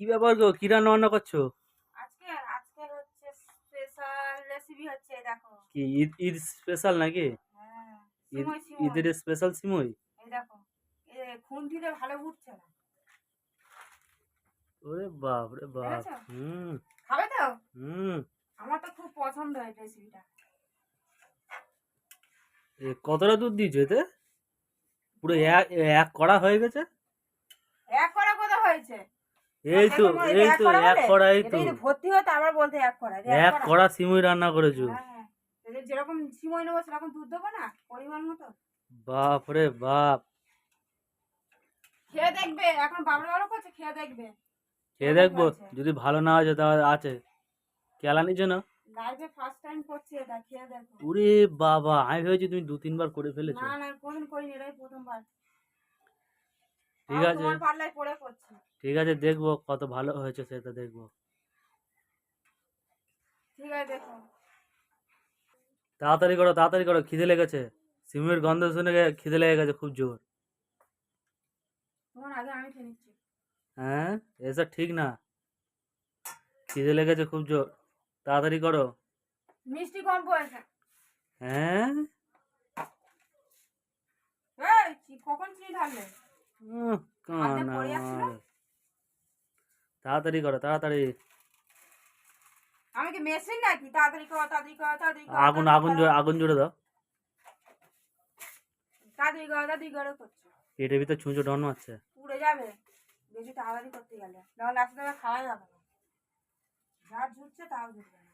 কি ব্যাপার গো? কি রান্না বান্না করছ? আজকে আজকে হচ্ছে স্পেশাল রেসিপি হচ্ছে দেখো। কি ঈদ ঈদ স্পেশাল নাকি? হ্যাঁ ঈদের স্পেশাল সিমই? এই দেখো খুন্তিতে ভালো উঠছে না। ওরে বাপ রে বাপ হুম। খাবে তো? হুম। আমার তো খুব পছন্দ এই রেসিপিটা এ কতটা দুধ দিয়েছ এতে? পুরো এক এক কড়া হয়ে গেছে? এক করা কথা হয়েছে। এই তো এই তো এক বলে? কড়া এই তো। ভর্তি হতো আবার বলতে এক এটা এক কড়া। সিমই রান্না করেছ হ্যাঁ এই যেরকম সিমই নেব সেরকম দুধ দেবো না? পরিমাণ মতো? বাপ রে বাপ। খেয়ে দেখবে এখন বাবলা বাবলা করছে খেয়ে দেখবে। খেয়ে দেখব? যদি ভালো না আছে তাহলে আছে। কেলানির জন্য লাইফে ফার্স্ট টাইম করছি এটা খেয়ে দেখো। ওরে বাবা আমি ভেবেছি তুমি দু তিনবার করে ফেলেছো। না না কোনদিন করিনি এটাই প্রথমবার। ঠিক আছে। ঠিক আছে দেখব কত ভালো হয়েছে সেটা দেখব। ঠিক আছে দেখো। তাড়াতাড়ি করো তাড়াতাড়ি করো খিদে লেগেছে। সিমের গন্ধ শুনে খিদে লেগে গেছে খুব জোর। হ্যাঁ এসব ঠিক না। খিদে লেগেছে খুব জোর। তাড়াতাড়ি করো। মিষ্টি কম পড়েছে। হ্যাঁ? কখন চিনি ঢাললে কানা তাড়াতাড়ি করো তাড়াতাড়ি। আমি কি মেশিন নাকি? তাড়াতাড়ি করো তাড়াতাড়ি করো তাড়াতাড়ি করো আগুন আগুন। আগুন জোরে দাও। তাড়াতাড়ি করো তাড়াতাড়ি করো করছ। পেটের ভিতরে ছুঁচো ডন মারছে পুড়ে যাবে। বেশি তাড়াতাড়ি করতে গেলে। নাহলে আবার খাওয়াই যাবে না। যা ঝুটছে তাও ঝুটবে না।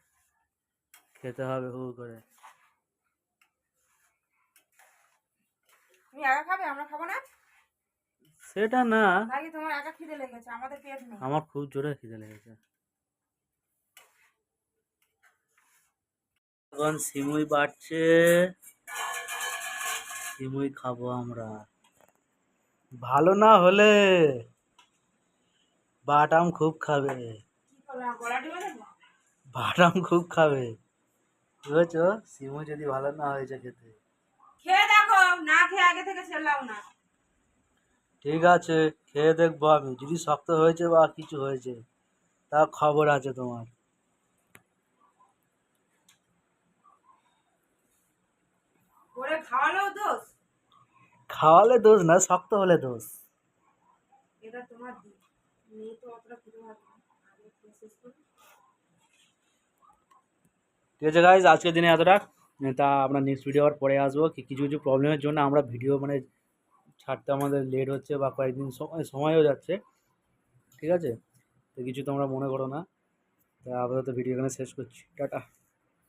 খেতে হবে হু করে। তুমি একা খাবে? আমরা খাব না? সেটা না। নাকি তোমার একা খিদে লেগেছে? আমাদের পেট নেই। আমার খুব জোরে খিদে লেগেছে। এখন সিমুই বাড়ছে। সিমুই খাব আমরা। ভালো না হলে বাটাম খুব খাবে। বাটাম খুব? খাবে বুঝেছ? সিমুই যদি ভালো না হয়েছে খেতে। খেয়ে দেখো না খেয়ে আগে থেকে ছেড়লাম না। ঠিক আছে খেয়ে দেখব আমি। যদি শক্ত হয়েছে বা কিছু হয়েছে তা খবর আছে তোমার। খাওয়ালে দোষ না শক্ত হলে দোষ। এটা তোমার। ঠিক আছে গাইজ আজকের দিনে এতটা। তা আমরা নেক্সট ভিডিও আবার পরে আসব। কি কিছু কিছু প্রবলেমের জন্য আমরা ভিডিও মানে ছাড়তে আমাদের লেট হচ্ছে বা কয়েকদিন সময় সময়ও যাচ্ছে, ঠিক আছে? তো কিছু তোমরা মনে করো না। তা আপাতত ভিডিও এখানে শেষ করছি। টাটা।